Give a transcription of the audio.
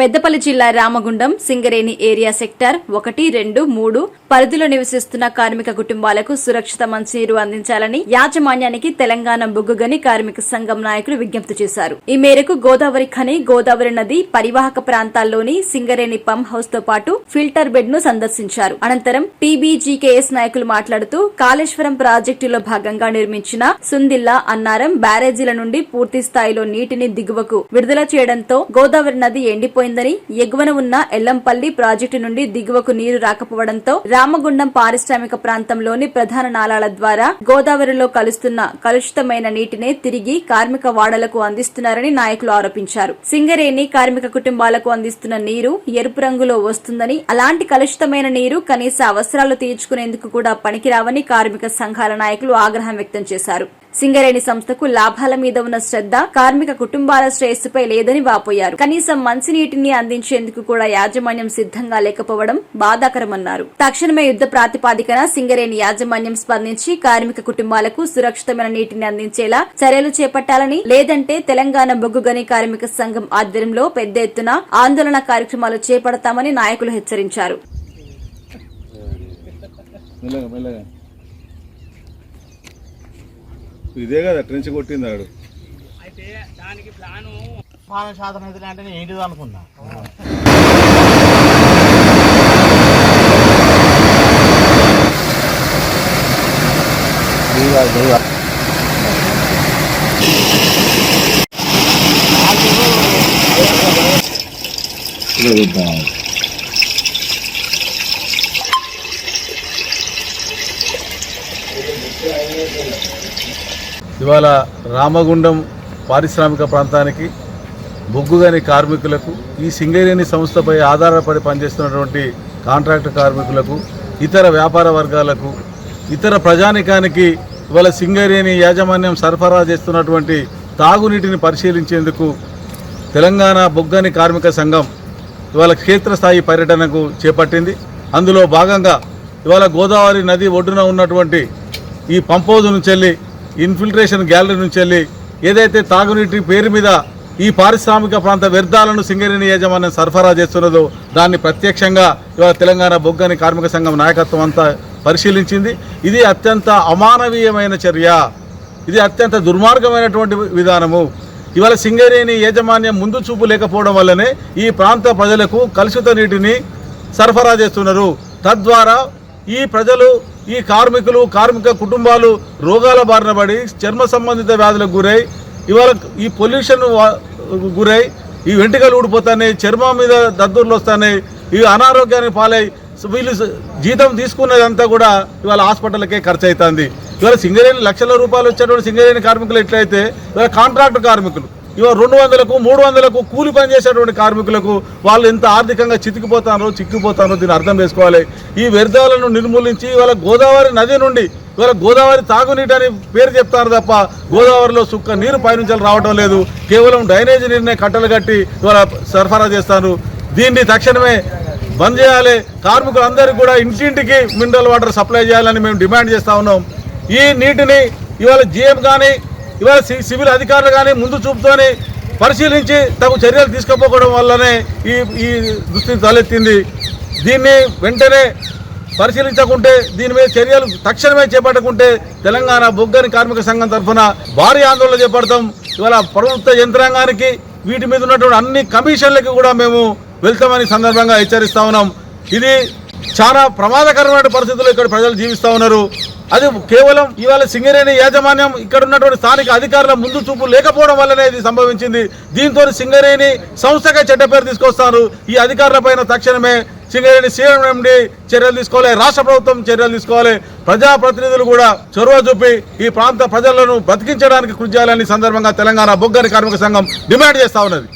పెద్దపల్లి జిల్లా Ramagundam Singareni area sector ఒకటి రెండు మూడు పరిధిలో నివసిస్తున్న కార్మిక కుటుంబాలకు సురక్షిత మంచినీరు అందించాలని యాజమాన్యానికి తెలంగాణ బొగ్గుగని కార్మిక సంఘం నాయకులు విజ్ఞప్తి చేశారు. ఈ మేరకు గోదావరి ఖని గోదావరి నది పరివాహక ప్రాంతాల్లోని సింగరేణి పంప్ హౌస్తో పాటు ఫిల్టర్ బెడ్ను సందర్శించారు. అనంతరం టీబీజీకేఎస్ నాయకులు మాట్లాడుతూ కాళేశ్వరం ప్రాజెక్టులో భాగంగా నిర్మించిన సుందిల్లా అన్నారం బ్యారేజీల నుండి పూర్తి స్థాయిలో నీటిని దిగువకు విడుదల చేయడంతో గోదావరి నది ఎండిపోయిందని ఎగువన ఉన్న ఎల్లంపల్లి ప్రాజెక్టు నుండి దిగువకు నీరు రాకపోవడంతో రామగుండం పారిశ్రామిక ప్రాంతంలోని ప్రధాన నాలాల ద్వారా గోదావరిలో కలుస్తున్న కలుషితమైన నీటినే తిరిగి కార్మిక వాడలకు అందిస్తున్నారని నాయకులు ఆరోపించారు. సింగరేణి కార్మిక కుటుంబాలకు అందిస్తున్న నీరు ఎరుపు రంగులో వస్తుందని అలాంటి కలుషితమైన నీరు కనీస అవసరాలు తీర్చుకునేందుకు కూడా పనికిరావని కార్మిక సంఘాల నాయకులు ఆగ్రహం వ్యక్తం చేశారు. సింగరేణి సంస్థకు లాభాల మీద ఉన్న శ్రద్ధ కార్మిక కుటుంబాల శ్రేయస్సుపై లేదని వాపోయారు. కనీసం మంచినీటిని అందించేందుకు కూడా యాజమాన్యం సిద్ధంగా లేకపోవడం బాధాకరమన్నారు. తక్షణమే యుద్ధ ప్రాతిపాదికన సింగరేణి యాజమాన్యం స్పందించి కార్మిక కుటుంబాలకు సురక్షితమైన నీటిని అందించేలా చర్యలు చేపట్టాలని లేదంటే తెలంగాణ బొగ్గుగని కార్మిక సంఘం ఆధ్వర్యంలో పెద్ద ఎత్తున ఆందోళన కార్యక్రమాలు చేపడతామని నాయకులు హెచ్చరించారు. మెల్లగా మెల్లగా. ఇదే కదా ట్రెంచ్ కొట్టింది ఆడు. అయితే దానికి ప్లాను మానవ శాతం నిధులు అంటే నేను ఏంటిది అనుకున్నా ఇవాళ రామగుండం పారిశ్రామిక ప్రాంతానికి బొగ్గుగని కార్మికులకు ఈ సింగరేణి సంస్థపై ఆధారపడి పనిచేస్తున్నటువంటి కాంట్రాక్ట్ కార్మికులకు ఇతర వ్యాపార వర్గాలకు ఇతర ప్రజానికానికి ఇవాళ సింగరేణి యాజమాన్యం సరఫరా చేస్తున్నటువంటి తాగునీటిని పరిశీలించేందుకు తెలంగాణ బొగ్గని కార్మిక సంఘం ఇవాళ క్షేత్రస్థాయి పర్యటనకు చేపట్టింది. అందులో భాగంగా ఇవాళ గోదావరి నది ఒడ్డున ఉన్నటువంటి ఈ పంపోజు నుంచి వెళ్ళి ఇన్ఫిల్ట్రేషన్ గ్యాలరీ నుంచి వెళ్ళి ఏదైతే తాగునీటి పేరు మీద ఈ పారిశ్రామిక ప్రాంత వ్యర్థాలను సింగరేణి యాజమాన్యం సరఫరా చేస్తున్నదో దాన్ని ప్రత్యక్షంగా ఇవాళ తెలంగాణ బొగ్గని కార్మిక సంఘం నాయకత్వం అంతా పరిశీలించింది. ఇది అత్యంత అమానవీయమైన చర్య. ఇది అత్యంత దుర్మార్గమైనటువంటి విధానము. ఇవాళ సింగరేణి యాజమాన్యం ముందు చూపు లేకపోవడం వల్లనే ఈ ప్రాంత ప్రజలకు కలుషిత నీటిని సరఫరా చేస్తున్నారు. తద్వారా ఈ ప్రజలు ఈ కార్మికులు కార్మిక కుటుంబాలు రోగాల బారిన పడి చర్మ సంబంధిత వ్యాధులకు గురై ఇవాళ ఈ పొల్యూషన్ గురై ఈ వెంట్రుకలు ఊడిపోతున్నాయి చర్మం మీద దద్దుర్లు వస్తున్నాయి ఇవి అనారోగ్యానికి పాలై వీళ్ళు జీతం తీసుకున్నదంతా కూడా ఇవాళ హాస్పిటల్కే ఖర్చు అవుతుంది ఇవాళ సింగరేణి లక్షల రూపాయలు వచ్చేటువంటి సింగరేణి కార్మికులు ఎట్లయితే ఇవాళ కాంట్రాక్ట్ కార్మికులు ఇవాళ రెండు వందలకు మూడు వందలకు కూలి పని చేసేటువంటి కార్మికులకు వాళ్ళు ఎంత ఆర్థికంగా చితికిపోతారో చిక్కిపోతారో దీన్ని అర్థం చేసుకోవాలి. ఈ వ్యర్థాలను నిర్మూలించి ఇవాళ గోదావరి నది నుండి ఇవాళ గోదావరి తాగునీటి అని పేరు చెప్తారు తప్ప గోదావరిలో సుక్క నీరు పైనుంచి రావడం లేదు. కేవలం డ్రైనేజీ నీరునే కట్టలు కట్టి ఇవాళ సరఫరా చేస్తారు. దీన్ని తక్షణమే బంద్ చేయాలి. కార్మికులందరికీ కూడా ఇంటింటికి మినరల్ వాటర్ సప్లై చేయాలని మేము డిమాండ్ చేస్తూ ఉన్నాం. ఈ నీటిని ఇవాళ జీఎం కానీ ఇవాళ సి- సివిల్ అధికారులు కానీ ముందు చూపుతోని పరిశీలించి తగు చర్యలు తీసుకోకపోవడం వల్లనే ఈ ఈ దుస్థితి తలెత్తింది. దీన్ని వెంటనే పరిశీలించకుంటే దీని మీద చర్యలు తక్షణమే చేపట్టకుంటే తెలంగాణ బొగ్గని కార్మిక సంఘం తరఫున భారీ ఆందోళన చేపడతాం. ఇవాళ ప్రభుత్వ యంత్రాంగానికి వీటి మీద ఉన్నటువంటి అన్ని కమిషన్లకి కూడా మేము వెళ్తామని సందర్భంగా హెచ్చరిస్తా ఉన్నాం. ఇది చాలా ప్రమాదకరమైన పరిస్థితుల్లో ఇక్కడ ప్రజలు జీవిస్తూ ఉన్నారు. అది కేవలం ఇవాళ సింగరేణి యాజమాన్యం ఇక్కడ ఉన్నటువంటి స్థానిక అధికారుల ముందు చూపు లేకపోవడం వల్లనే ఇది సంభవించింది. దీంతో సింగరేణి సంస్థగా చెడ్డ పేరు తీసుకొస్తారు. ఈ అధికారులపైన తక్షణమే సింగరేణి సీఎం ఎండి చర్యలు తీసుకోవాలి. రాష్ట్ర ప్రభుత్వం చర్యలు తీసుకోవాలి. ప్రజాప్రతినిధులు కూడా చొరవ చూపి ఈ ప్రాంత ప్రజలను బతికించడానికి కృషి చేయాలని సందర్భంగా తెలంగాణ బొగ్గని కార్మిక సంఘం డిమాండ్ చేస్తా ఉన్నది.